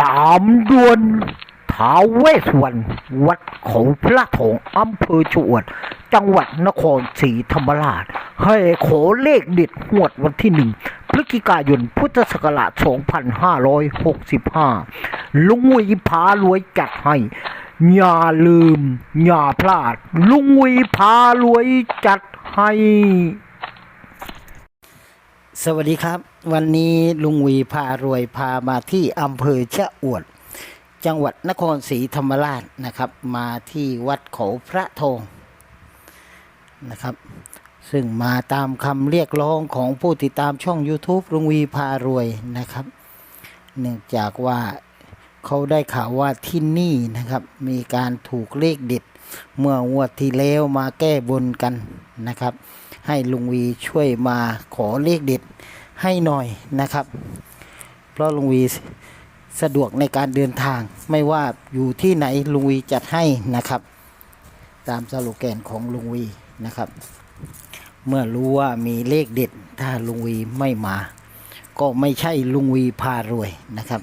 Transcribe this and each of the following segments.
ตามดวนท้าวเวสสวรรณวัดเขาพระทองอำเภอชวด จังหวัดนครศรีธรรมราช ให้ขอเลขเด็ดหวดวันที่หนึ่งพฤศจิกายนพุทธศักราช 2565 ลุงวีพารวยจัดให้ อย่าลืม อย่าพลาด ลุงวีพารวยจัดให้ สวัสดีครับ วันนี้ลุงวีพารวยพามาที่อำเภอชะอวด จังหวัดนครศรีธรรมราชนะครับ มาที่วัดเขาพระทองนะครับ ซึ่งมาตามคำเรียกร้องของผู้ติดตามช่อง YouTube ลุงวีพารวยนะครับ เนื่องจากว่าเขาได้ข่าวว่าที่นี่นะครับ มีการถูกเลขเด็ด เมื่องวดที่แล้วมาแก้บนกันนะครับ ให้ลุงวีช่วยมาขอเลขเด็ด ให้หน่อยนะครับ เพราะลุงวีสะดวกในการเดินทางไม่ว่าอยู่ที่ไหนลุงวีจัดให้นะครับ ตามสโลแกนของลุงวีนะครับ เมื่อรู้ว่ามีเลขเด็ดถ้าลุงวีไม่มา ก็ไม่ใช่ลุงวีพารวยนะครับ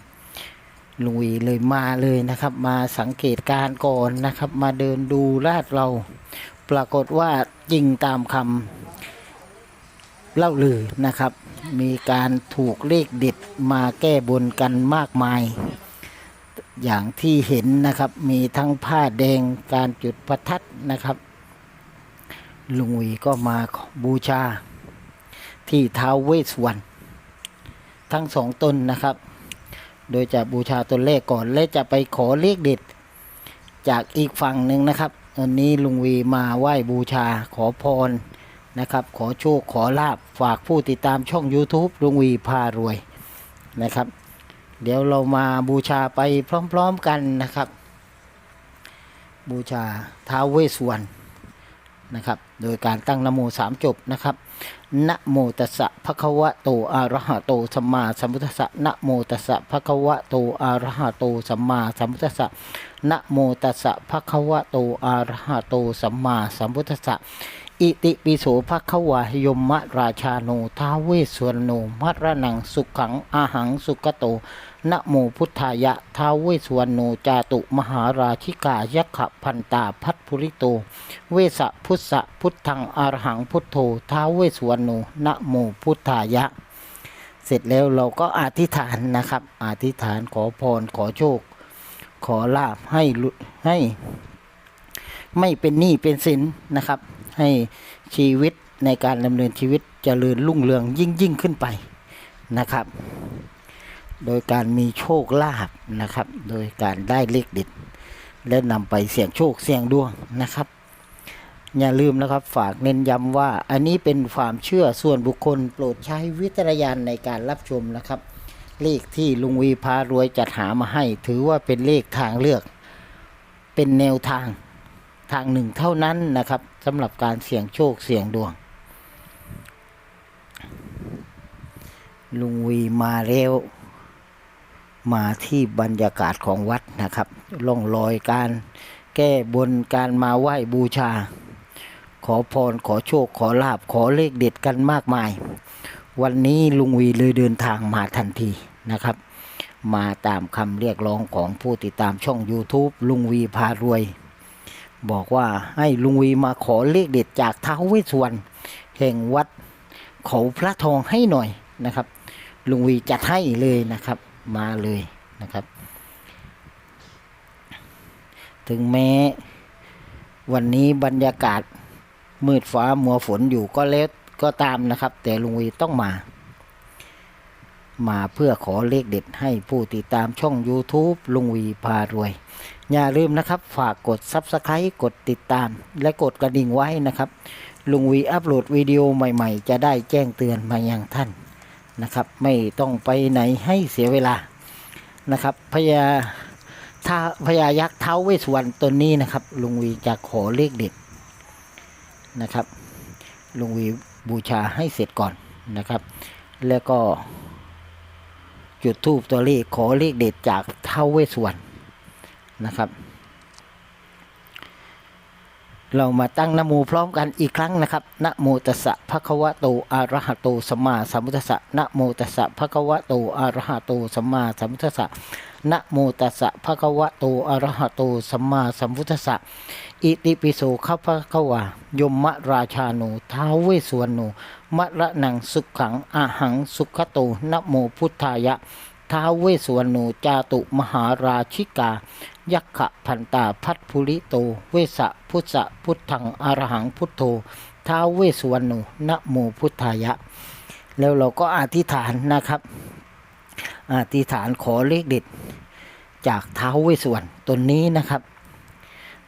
ลุงวีเลยมาเลยนะครับ มาสังเกตการณ์ก่อนนะครับ มาเดินดูลาดเรา ปรากฏว่าจริงตามคำเล่าลือนะครับ มีการถูกเลขเด็ดมาแก้บนกันมากมาย อย่างที่เห็นนะครับมีทั้งผ้าแดงการจุดประทัดนะครับ ลุงวีก็มาบูชา ที่ท้าวเวสสวรรณทั้งสองตนนะครับ โดยจะบูชาตนเลขก่อน และจะไปขอเลขเด็ด จากอีกฝั่งหนึ่งนะครับวันนี้ลุงวีมาไหว้บูชาขอพร นะครับ ขอโชคขอลาบฝากผู้ติดตามช่อง YouTube ลุงวีพารวยนะครับ เดี๋ยวเรามาบูชาไปพร้อมๆกันนะครับ บูชาท้าวเวสสวรรณนะครับ โดยการตั้งนโมสามจบนะครับนะโมตัสสะภะคะวะโตอะระหะโตสัมมาสัมพุทธัสสะนะโมตัสสะภะคะวะโตอะระหะโตสัมมาสัมพุทธัสสะนะโมตัสสะภะคะวะโตอะระหะโตสัมมาสัมพุทธัสสะ อิติปิโสภะควะยมะราชาโนท้าเวสวรรณโนมัรนังสุขังอาหังสุกโตนะโมพุทธายะท้าเวสวรรณโนจาตุมหาราชิกายักขะพันตาพัทภุริโต เวสะพุทธะพุทธังอรหังพุทโธท้าเวสวรรณโนนะโมพุทธายะ เสร็จแล้วเราก็อธิษฐานนะครับ อธิษฐานขอพรขอโชค ขอลาบให้ให้ ไม่เป็นหนี้เป็นสินนะครับ ให้ชีวิตในการดำเนินชีวิตเจริญรุ่งเรืองยิ่งยิ่งขึ้นไปนะครับ โดยการมีโชคลาภนะครับ โดยการได้เลขเด็ดและนำไปเสี่ยงโชคเสี่ยงดวงนะครับ อย่าลืมนะครับฝากเน้นย้ำว่าอันนี้เป็นความเชื่อส่วนบุคคลโปรดใช้วิจารณญาณในการรับชมนะครับ เลขที่ลุงวีพารวยจัดหามาให้ ถือว่าเป็นเลขทางเลือก เป็นแนวทาง ทางหนึ่งเท่านั้นนะครับสำหรับการเสี่ยงโชคเสี่ยงดวง ลุงวีมาแล้วมาที่บรรยากาศของวัดนะครับล่องรอยการแก้บนการมาไหว้บูชา ขอพรขอโชคขอลาบขอเลขเด็ดกันมากมาย วันนี้ลุงวีเลยเดินทางมาทันทีนะครับ มาตามคำเรียกร้องของผู้ติดตามช่อง YouTube ลุงวีพารวย บอกว่าให้ลุงวีมาขอเลขเด็ดจากท้าวเวสสวรรณแห่งวัดเขาพระทองให้หน่อยนะครับ ลุงวีจัดให้เลยนะครับ มาเลยนะครับ ถึงแม้วันนี้บรรยากาศมืดฟ้ามัวฝนอยู่ก็แล้วก็ตามนะครับ แต่ลุงวีต้องมา มาเพื่อขอเลขเด็ดให้ผู้ติดตามช่อง YouTube ลุงวีพารวย อย่าลืมนะครับ ฝากกด Subscribe กดติดตาม และกดกระดิ่งไว้นะครับ ลุงวีอัพโหลดวิดีโอใหม่ๆ จะได้แจ้งเตือนมายังท่านนะครับ ไม่ต้องไปไหนให้เสียเวลานะครับพญาท้าพญายักษ์เท้าเวสสวรรณตนนี้นะครับ ลุงวีจะขอเลขเด็ดนะครับ ลุงวีบูชาให้เสร็จก่อนนะครับ แล้วก็ จุดทูบตัวเลขขอเลขเด็ดจากเท้าเวสวรรณนะครับ เรามาตั้งนโมพร้อมกันอีกครั้งนะครับนะโมตัสสะภะคะวะโตอะระหะโตสัมมาสัมพุทธัสสะนะโมตัสสะภะคะวะโตอะระหะโตสัมมาสัมพุทธัสสะนะโมตัสสะภะคะวะโตอะระหะโตสัมมาสัมพุทธัสสะอิติปิโสข้าพระคะวายมมะราชาโนท้าวเวสวรโน มะระนังสุขขังอาหังสุขโตนโมพุทธายะ ท้าวเวสสวรโนจาตุมหาราชิกา ยักขะพันตาพัทภูริโต เวสะพุทธะพุทธังอรหังพุทโธท้าวเวสสวรโนนโมพุทธายะ แล้วเราก็อธิษฐานนะครับอธิษฐานขอเลขเด็ดจากท้าวเวสสวรรณตนนี้นะครับ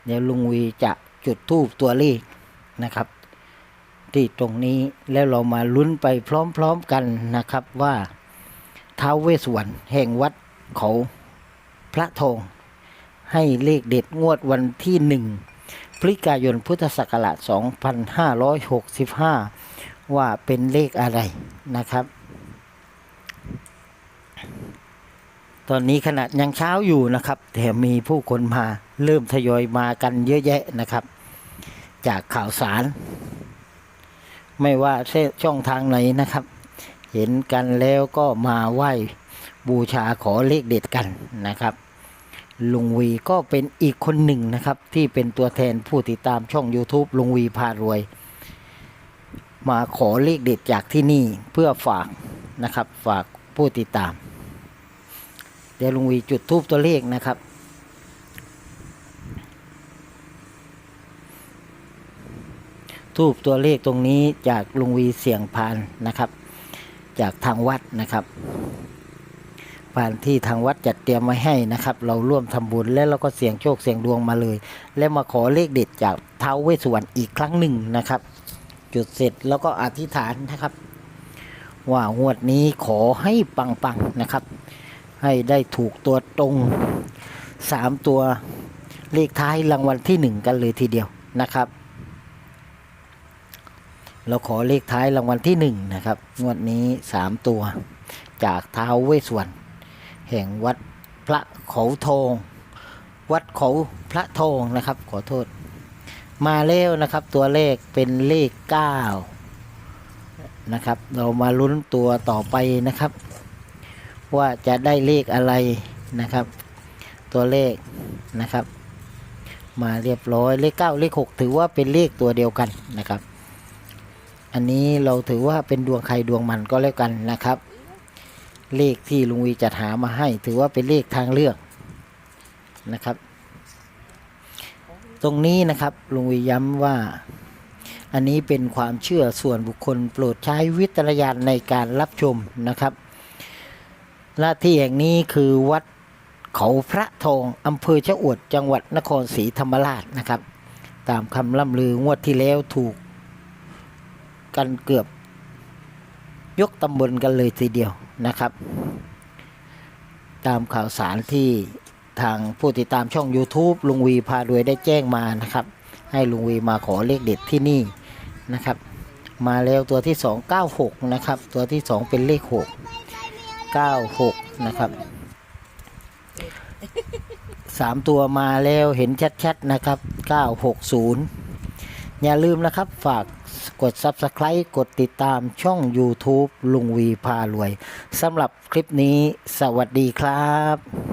เดี๋ยวลุงวีจะจุดทูบตัวเลขนะครับ ที่ตรงนี้แล้วเรามาลุ้นไปพร้อมๆกันนะครับว่าท้าวเวสสวรแห่งวัดเขาพระทองให้เลขเด็ดงวดวันที่หนึ่งพฤศจิกายนพุทธศักราช 2565 ว่าเป็นเลขอะไรนะครับ ตอนนี้ขนาดยังเช้าอยู่นะครับ แต่มีผู้คนมาเริ่มทยอยมากันเยอะแยะนะครับ จากข่าวสาร ไม่ว่าเส้นช่องทางไหนนะครับ เห็นกันแล้วก็มาไหว้บูชาขอเลขเด็ดกันนะครับลุงวีก็เป็นอีกคนหนึ่งนะครับ ที่เป็นตัวแทนผู้ติดตามช่อง YouTube ลุงวีพารวย มาขอเลขเด็ดจากที่นี่เพื่อฝากนะครับ ฝากผู้ติดตาม เดี๋ยวลุงวีจุดทูบตัวเลขนะครับ ทูบตัวเลขตรงนี้จากลุงวีเสียงพานนะครับ จากทางวัดนะครับพานที่ทางวัดจัดเตรียมไว้ให้นะครับ เราร่วมทำบุญและเราก็เสี่ยงโชคเสี่ยงดวงมาเลย และมาขอเลขเด็ดจากเท้าเวสสวรรณอีกครั้งหนึ่งนะครับ จุดเสร็จแล้วก็อธิษฐานนะครับ ว่างวดนี้ขอให้ปังๆนะครับ ให้ได้ถูกตัวตรงสามตัวเลขท้ายรางวัลที่หนึ่งกันเลยทีเดียวนะครับ เราขอเลขท้ายรางวัลที่หนึ่งนะครับ งวดนี้สามตัว จากท้าวเวสสวรรณแห่งวัดพระเขาทองวัดเขาพระทองนะครับ ขอโทษ มาแล้วนะครับตัวเลขเป็นเลขเก้านะครับ เรามาลุ้นตัวต่อไปนะครับ ว่าจะได้เลขอะไรนะครับ ตัวเลขนะครับ มาเรียบร้อยเลขเก้าเลขหกถือว่าเป็นเลขตัวเดียวกันนะครับ อันนี้เราถือว่าเป็นดวงใครดวงมันก็แล้วกันนะครับ เลขที่ลุงวีจัดหามาให้ ถือว่าเป็นเลขทางเลือกนะครับ ตรงนี้นะครับลุงวีย้ำว่า อันนี้เป็นความเชื่อส่วนบุคคลโปรดใช้วิจารณญาณในการรับชมนะครับและที่แห่งนี้คือวัดเขาพระทองอำเภอชะอวดจังหวัดนครศรีธรรมราชนะครับ ตามคำล่ำลืองวดที่แล้วถูก กันเกือบ ยกตำบลกันเลยทีเดียวนะครับ ตามข่าวสารที่ทางผู้ติดตามช่อง YouTube ลุงวีพารวยได้แจ้งมานะครับ ให้ลุงวีมาขอเลขเด็ดที่นี่นะครับ มาแล้วตัวที่ 2 96 นะครับ ตัวที่ 2 เป็นเลข 6 96 นะครับสามตัวมาแล้วเห็นชัดๆนะครับ 960 อย่าลืมนะครับฝากกด Subscribe กดติดตามช่อง YouTube ลุงวีพารวยสำหรับคลิปนี้ สวัสดีครับ